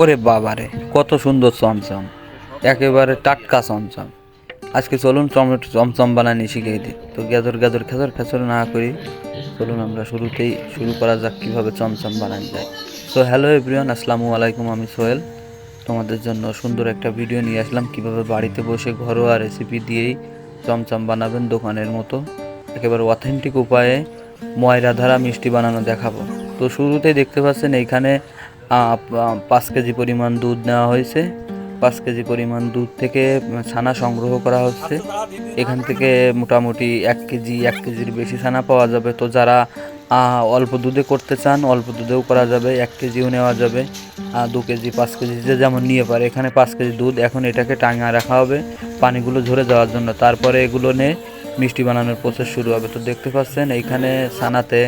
ওরে বাবারে, কত সুন্দর চমচম। একেবারে টাটকা চমচম। আজকে চলুন টমেটো চমচম বানানি শিখিয়ে দিই। তো গ্যাদর গ্যাদর খেজর খেচর না করি, চলুন আমরা শুরুতেই শুরু করা যাক কীভাবে চমচম বানানো যায়। তো হ্যালো এভরিওয়ান আসসালামু আলাইকুম, আমি সোহেল। তোমাদের জন্য সুন্দর একটা ভিডিও নিয়ে আসলাম, কীভাবে বাড়িতে বসে ঘরোয়া রেসিপি দিয়েই চমচম বানাবেন দোকানের মতো। একেবারে অথেন্টিক উপায়ে ময়রা ধারা মিষ্টি বানানো দেখাবো। তো শুরুতেই দেখতে পাচ্ছেন, এইখানে পাঁচ কেজি পরিমাণ দুধ নেওয়া হয়েছে। পাঁচ কেজি পরিমাণ দুধ থেকে ছানা সংগ্রহ করা হচ্ছে। এখান থেকে মোটামুটি এক কেজি, এক কেজির বেশি ছানা পাওয়া যাবে। তো যারা অল্প দুধে করতে চান, অল্প দুধেও করা যাবে, এক কেজিও নেওয়া যাবে। দু কেজি, পাঁচ কেজি যে যেমন নিয়ে পারে। এখানে পাঁচ কেজি দুধ এখন এটাকে টাঙা রাখা হবে, পানিগুলো ঝরে যাওয়ার জন্য। তারপরে এগুলো নিয়ে মিষ্টি বানানোর প্রসেস শুরু হবে। তো দেখতে পাচ্ছেন, এইখানে ছানাতে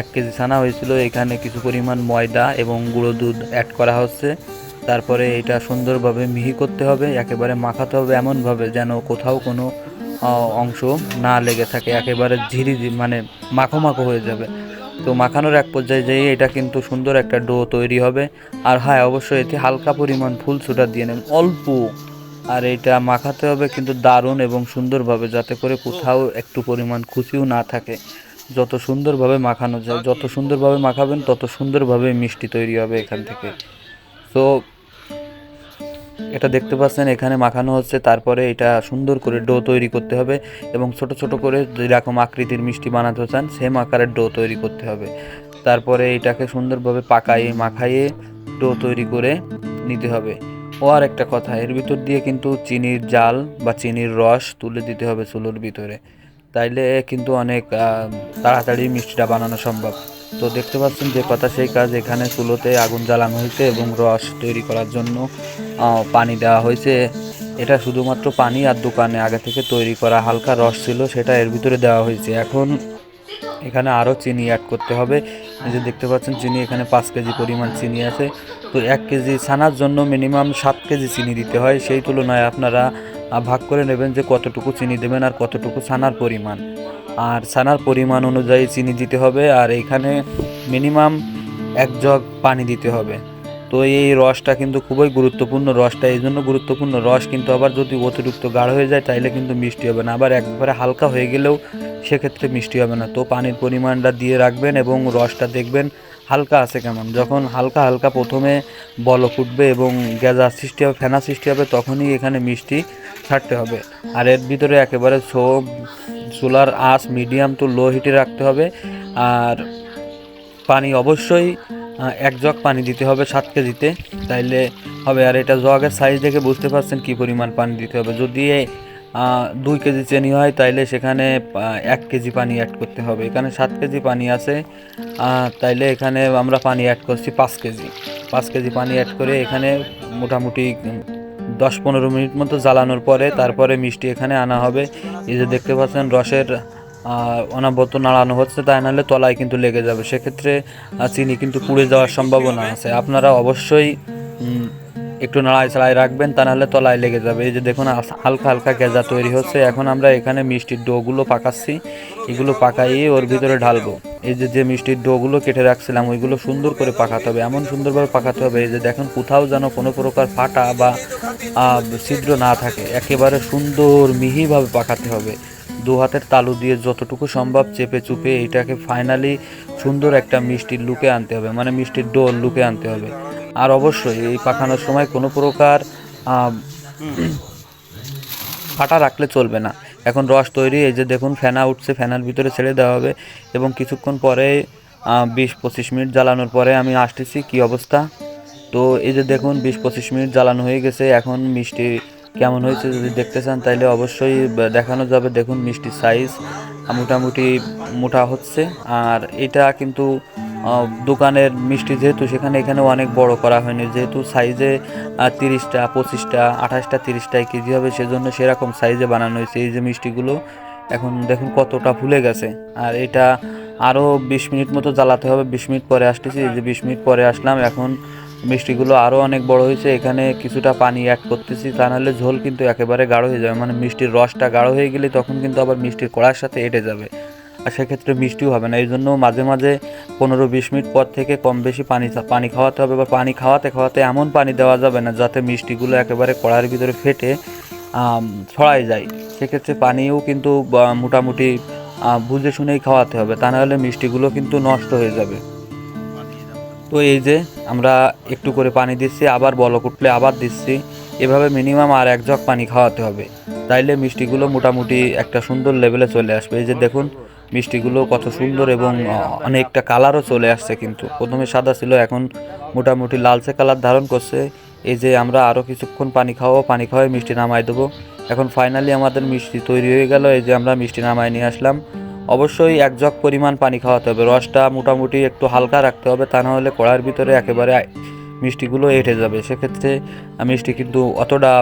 এক কেজি ছানা হয়েছিল। এখানে কিছু পরিমাণ ময়দা এবং গুঁড়ো দুধ অ্যাড করা হচ্ছে। তারপরে এটা সুন্দরভাবে মিহি করতে হবে, একেবারে মাখাতে হবে এমনভাবে যেন কোথাও কোনো অংশ না লেগে থাকে, একেবারে ঝিরি মানে মাখো মাখো হয়ে যাবে। তো মাখানোর এক পর্যায়ে যেয়ে এটা কিন্তু সুন্দর একটা ডো তৈরি হবে। আর হ্যাঁ অবশ্যই এতে হালকা পরিমাণ ফুল সুটা দিয়ে নেবেন, অল্প। আর এটা মাখাতে হবে কিন্তু দারুণ এবং সুন্দরভাবে, যাতে করে কোথাও একটু পরিমাণ খুশিও না থাকে। যত সুন্দরভাবে মাখানো যায়, যত সুন্দরভাবে মাখাবেন, তত সুন্দরভাবে মিষ্টি তৈরি হবে এখান থেকে। তো এটা দেখতে পাচ্ছেন, এখানে মাখানো হচ্ছে, তারপরে এটা সুন্দর করে ডো তৈরি করতে হবে এবং ছোট ছোট করে যেরকম আকৃতির মিষ্টি বানাতে চান সেম আকারের ডো তৈরি করতে হবে। তারপরে এটাকে সুন্দরভাবে পাকাইয়ে মাখাইয়ে ডো তৈরি করে নিতে হবে। ও আর একটা কথা, এর ভিতর দিয়ে কিন্তু চিনির জাল বা চিনির রস তুলে দিতে হবে চুলোর ভিতরে। তাইলে কিন্তু অনেক তাড়াতাড়ি মিষ্টিটা বানানো সম্ভব। তো দেখতে পাচ্ছেন যে কথা সেই কাজ এখানে চুলোতে আগুন জ্বালানো হয়েছে এবং রস তৈরি করার জন্য পানি দেওয়া হয়েছে। এটা শুধুমাত্র পানি আর দোকানে আগে থেকে তৈরি করা হালকা রস ছিল, সেটা এর ভিতরে দেওয়া হয়েছে। এখন এখানে আরও চিনি অ্যাড করতে হবে। যে দেখতে পাচ্ছেন চিনি, এখানে পাঁচ কেজি পরিমাণ চিনি আছে। তো এক কেজি ছানার জন্য মিনিমাম সাত কেজি চিনি দিতে হয়। সেই তুলনায় আপনারা ভাগ করে নেবেন যে কতটুকু চিনি দেবেন আর কতটুকু ছানার পরিমাণ। আর ছানার পরিমাণ অনুযায়ী চিনি দিতে হবে আর এখানে মিনিমাম এক জগ পানি দিতে হবে। তো এই রসটা কিন্তু খুবই গুরুত্বপূর্ণ রসটা, এই জন্য গুরুত্বপূর্ণ রস কিন্তু আবার যদি অতিরিক্ত গাঢ় হয়ে যায় তাইলে কিন্তু মিষ্টি হবে না। আবার একবারে হালকা হয়ে গেলেও সেক্ষেত্রে মিষ্টি হবে না। তো পানির পরিমাণটা দিয়ে রাখবেন এবং রসটা দেখবেন হালকা আছে কেমন। যখন হালকা হালকা প্রথমে বল ফুটবে এবং গ্যাজা সৃষ্টি হবে, ফেনা সৃষ্টি হবে, তখনই এখানে মিষ্টি ছাড়তে হবে। আর এর ভিতরে একেবারে সো চুলার আঁচ মিডিয়াম টু লো হিটে রাখতে হবে। আর পানি অবশ্যই এক জগ পানি দিতে হবে সাত কেজিতে। তাইলে হবে, আর এটা জগের সাইজ দেখে বুঝতে পারছেন কি পরিমাণ পানি দিতে হবে। যদি দুই কেজি চিনি হয়, তাইলে সেখানে এক কেজি পানি অ্যাড করতে হবে। এখানে সাত কেজি পানি আছে তাইলে এখানে আমরা পানি অ্যাড করছি পাঁচ কেজি। পাঁচ কেজি পানি অ্যাড করে এখানে মোটামুটি দশ পনেরো মিনিট মতো জ্বালানোর পরে তারপরে মিষ্টি এখানে আনা হবে। এই যে দেখতে পাচ্ছেন রসের অনাবত নাড়ানো হচ্ছে, তাই নাহলে তলায় কিন্তু লেগে যাবে। সেক্ষেত্রে চিনি কিন্তু পুড়ে যাওয়ার সম্ভাবনা আছে। আপনারা অবশ্যই একটু নাড়াই ছাড়াই রাখবেন, তা নাহলে তলায় লেগে যাবে। এই যে দেখুন হালকা হালকা গেজা তৈরি হচ্ছে। এখন আমরা এখানে মিষ্টির ডোগুলো পাকাচ্ছি। এগুলো পাকাইয়ে ওর ভিতরে ঢালবো। এই যে যে মিষ্টির ডোগুলো কেটে রাখছিলাম, ওইগুলো সুন্দর করে পাকাতে হবে। এমন সুন্দরভাবে পাকাতে হবে, এই যে দেখুন, কোথাও যেন কোনো প্রকার ফাটা বা ছিদ্র না থাকে। একেবারে সুন্দর মিহিভাবে পাকাতে হবে। দু হাতের তালু দিয়ে যতটুকু সম্ভব চেপে চুপে এটাকে ফাইনালি সুন্দর একটা মিষ্টির লুকে আনতে হবে মানে মিষ্টির ডোল লুকে আনতে হবে। আর অবশ্যই এই পাকানোর সময় কোনো প্রকার ফাটা রাখলে চলবে না। এখন রস তৈরি, এই যে দেখুন ফেনা উঠছে, ফেনার ভিতরে ছেড়ে দেওয়া হবে এবং কিছুক্ষণ পরে বিশ পঁচিশ মিনিট জ্বালানোর পরে আমি আসতেছি, কি অবস্থা? তো এই যে দেখুন বিশ পঁচিশ মিনিট জ্বালানো হয়ে গেছে, এখন মিষ্টি কেমন হয়েছে যদি দেখতে চান তাহলে অবশ্যই দেখানো যাবে। দেখুন মিষ্টির সাইজ মোটামুটি মোটা হচ্ছে। আর এটা কিন্তু দোকানের মিষ্টি যেহেতু, সেখানে এখানে অনেক বড় করা হয়নি। যেহেতু সাইজে তিরিশটা, পঁচিশটা, আঠাশটা তিরিশটায় কেজি হবে, সেজন্য সেরকম সাইজে বানানো হয়েছে এই যে মিষ্টিগুলো। এখন দেখুন কতটা ফুলে গেছে। আর এটা আরও বিশ মিনিট মতো জ্বালাতে হবে। বিশ মিনিট পরে আসতেছি। এই যে বিশ মিনিট পরে আসলাম। এখন মিষ্টিগুলো আরও অনেক বড় হয়েছে, এখানে কিছুটা পানি অ্যাড করতেছি, তা নাহলে ঝোল কিন্তু একেবারে গাঢ় হয়ে যাবে মানে মিষ্টির রসটা গাঢ় হয়ে গেলে তখন কিন্তু আবার মিষ্টির কড়ার সাথে এঁটে যাবে, আর সেক্ষেত্রে মিষ্টিও হবে না এই জন্য মাঝে মাঝে পনেরো বিশ মিনিট পর থেকে কম বেশি পানি পানি খাওয়াতে হবে, বা পানি খাওয়াতে খাওয়াতে এমন পানি দেওয়া যাবে না, যাতে মিষ্টিগুলো একেবারে কড়ার ভিতরে ফেটে ছড়াই যায়, সেক্ষেত্রে পানিও কিন্তু মোটামুটি বুঝে শুনেই খাওয়াতে হবে, তা নাহলে মিষ্টিগুলো কিন্তু নষ্ট হয়ে যাবে। তো এই যে আমরা একটু করে পানি দিচ্ছি, আবার বলক উঠলে আবার দিচ্ছি। এভাবে মিনিমাম আর এক জগ পানি খাওয়াতে হবে। তাইলে মিষ্টিগুলো মোটামুটি একটা সুন্দর লেভেলে চলে আসবে। এই যে দেখুন, মিষ্টিগুলো কত সুন্দর এবং অনেকটা কালারও চলে আসছে কিন্তু। প্রথমে সাদা ছিল, এখন মোটামুটি লালচে কালার ধারণ করছে। এই যে আমরা আরও কিছুক্ষণ পানি খাওয়াবো, পানি খাওয়াই মিষ্টি নামাই দেবো। এখন ফাইনালি আমাদের মিষ্টি তৈরি হয়ে গেল। এই যে আমরা মিষ্টি নামাই নিয়ে আসলাম। অবশ্যই এক জগ পরিমাণ পানি খাওয়াতে হবে। রসটা মোটামুটি একটু হালকা রাখতে হবে, তা নাহলে কড়ার ভিতরে একেবারে মিষ্টিগুলো এঁটে যাবে। সেক্ষেত্রে মিষ্টি কিন্তু অতটা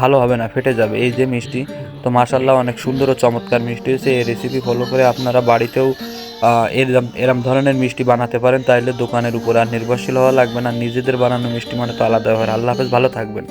ভালো হবে না, ফেটে যাবে। এই যে মিষ্টি, তো মাসাল্লাহ অনেক সুন্দর ও চমৎকার মিষ্টি হয়েছে। এই রেসিপি ফলো করে আপনারা বাড়িতেও এরম এরম ধরনের মিষ্টি বানাতে পারেন। তাইলে দোকানের উপর আর নির্ভরশীল হওয়া লাগবে না। নিজেদের বানানো মিষ্টি মানে তো আলাদা হয় আল্লাহ হাফেজ, ভালো থাকবেন।